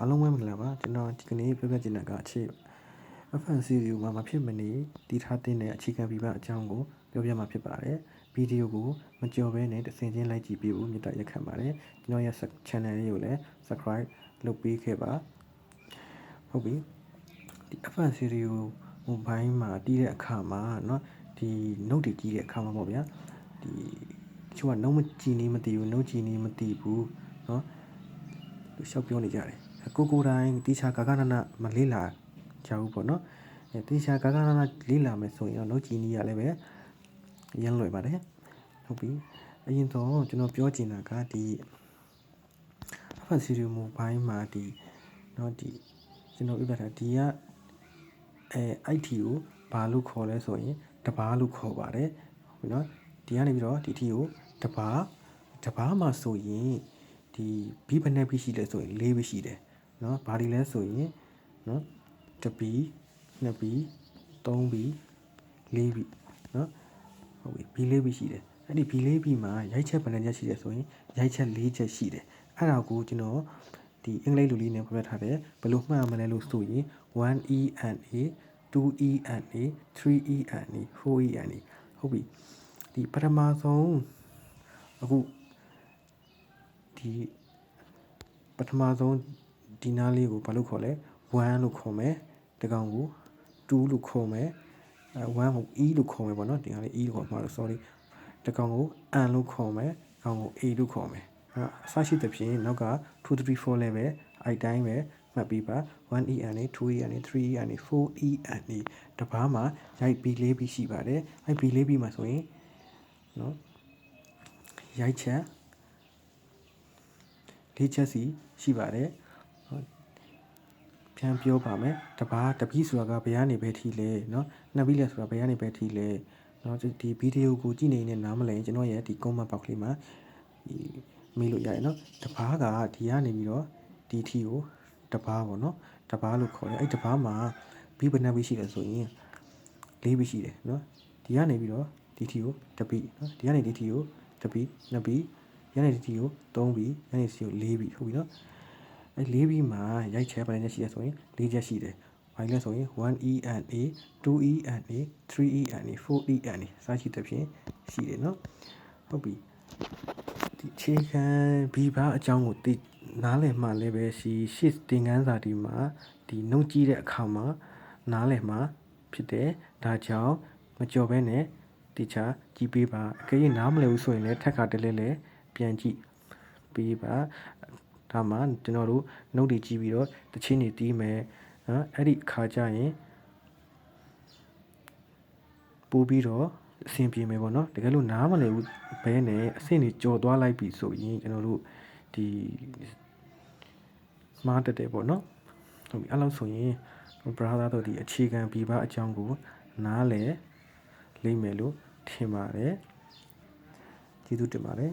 အားလုံးပဲမင်္ဂလာပါကျွန်တော်ဒီကနေ့ပြောပြချင်တာကအခြေ FNCU မှာမဖြစ်မနေတည်ထားတဲ့အခြေခံပြပအကြောင်းကိုပြောပြမှာဖြစ်ပါတယ်ဗီဒီယိုကိုမကြော်ဘဲနဲ့တစ်ဆင်ချင်းလိုက်ကြည့်ပေးဖို့မြတ်တာရက်ခံပါတယ်ကျွန်တော်ရဲ့ channel လေးကိုလည်း subscribe လုပ်ပေးခဲ့ပါဟုတ်ပြီဒီ FNCU မိုဘိုင်းမှာတည်တဲ့အခါမှာเนาะဒီ note တွေကြီးတဲ့အခါမှာပေါ့ဗျာဒီတချို့က note မကြည့်နေမသိဘူး note ကြည့်နေမသိဘူးเนาะ သူရှောက်ပြောနေကြတယ် ကိုကိုတိုင်းတီချာကာကနနမလေးလာကြဘူးပေါ့နော်အဲတီချာကာကနနလေးလာမယ်ဆိုရင်တော့နှုတ်ကြည်နီးရလည်းပဲရမ်းလွယ်ပါတယ်ဟုတ်ပြီအရင်တော့ကျွန်တော်ပြောချင်တာကဒီအဖတ်စီရီမိုဘိုင်းမှာဒီเนาะဒီကျွန်တော်ပြပြတာဒီကအဲ IT ကိုဘာလို့ခေါ်လဲဆိုရင်တပားလို့ခေါ်ပါတယ်ဟုတ်ပြီเนาะဒီကနေပြီးတော့ဒီ T ကိုတပားတပားမှာဆိုရင် ဒီဘီဘယ်နဲ့ဘီရှိလဲဆိုရင်၄ဘီရှိတယ် နော်ဘာတွေလဲဆိုရင်နော်တပီနှစ်ပီသုံးပီလေးပီနော်ဟုတ်ပြီဘီလေးပီရှိတယ်အဲ့ဒီဘီလေးပီမှာရိုက်ချက်ဘယ်နှချက်ရှိတယ်ဆိုရင်ရိုက်ချက်၄ချက်ရှိတယ်အဲ့ဒါကိုကျွန်တော်ဒီအင်္ဂလိပ်လိုလေးနဲ့ဖော်ပြထားတယ်ဘယ်လိုမှတ်မလဲလို့ဆိုရင် 1e and a 2e and a 3e and a 4e and a ဟုတ်ပြီဒီပထမဆုံးအခုဒီပထမဆုံး ဒီနားလေးကိုဘာလို့ခေါ်လဲ1လို့ခေါ်မယ်တကောင်ကို2လို့ခေါ်မယ်အဲ1ကို e လို့ခေါ်မယ်ပေါ့နော်ဒီဟာလေး e လို့ခေါ်မှာလို့ sorry တကောင်ကို n လို့ခေါ်မယ်ကောင်ကို a လို့ခေါ်မယ်အဲအစရှိတဲ့ဖြင့်နောက်က2 3 4လည်းပဲအဲ့တိုင်းပဲမှတ်ပြီးပါ 1en နဲ့ 2en နဲ့ 3en နဲ့ 4en နဲ့တပားမှာရိုက်ပြီးလေးပြီးရှိပါတယ်အဲ့ပြီးလေးပြီးမှာဆိုရင်နော်ရိုက်ချက်လေးချက်စီရှိပါတယ် ပြန်ပြောပါမယ်တပားတပီးဆိုတာကဘယ်ကနေပဲထိလဲเนาะနှစ်ပီးလဲဆိုတာဘယ်ကနေပဲထိလဲเนาะဒီဗီဒီယိုကိုကြည့်နေတဲ့နားမလဲကျွန်တော်ရဲ့ဒီ comment box လေးမှာဒီမေးလို့ရတယ်เนาะတပားကဒီကနေပြီးတော့ဒီထီကိုတပားပေါ့เนาะတပားလို့ခေါ်တယ်အဲ့တပားမှာဘီဘယ်နှစ်ပီးရှိလဲဆိုရင်လေးပီးရှိတယ်เนาะဒီကနေပြီးတော့ဒီထီကိုတပီးเนาะဒီကနေဒီထီကိုတပီးနှစ်ပီးရန်နေတီကို3ပြီးရန်နေတီကို4ပြီးဟုတ်ပြီနော် အဲ4ပြီးမှာရိုက်ချဲပိုင်းနဲ့ရှိရဆိုရင်4ချက်ရှိတယ်ဘာလဲဆိုရင် 1ENA 2ENA 3ENA 4ENA စရှိတဲ့ဖြင့်ရှိတယ်နော်ဟုတ်ပြီဒီခြေခံဘီဘာအကြောင်းကိုသိနားလည်မှလည်းပဲရှိရှစ်တင်ကန်းစာဒီမှာဒီနှုတ်ကြည့်တဲ့အခါမှာနားလည်မှဖြစ်တယ်ဒါကြောင့်မကြော်ဘဲနဲ့တခြားကြည့်ပေးပါအကယ်၍နားမလည်ဘူးဆိုရင်လည်းထက်ခါတလဲလဲပြန်ကြည့်ပြီးပါ ဒါမှကျွန်တော်တို့နှုတ်တွေကြည့်ပြီးတော့တချင်းတွေတီးမယ်နော်အဲ့ဒီအခါကျရင်ပို့ပြီးတော့အဆင်ပြေမယ်ပေါ့နော်တကယ်လို့နားမလည်ဘူးဘဲနဲ့အဆင့်တွေကြော်သွားလိုက်ပြီဆိုရင်ကျွန်တော်တို့ဒီမှားတက်တယ်ပေါ့နော်ဟုတ်ပြီအဲ့လောက်ဆိုရင် brother တို့ဒီအခြေခံပြပအကြောင်းကိုနားလည်လိမ့်မယ်လို့ထင်ပါတယ်ကျေးဇူးတင်ပါတယ်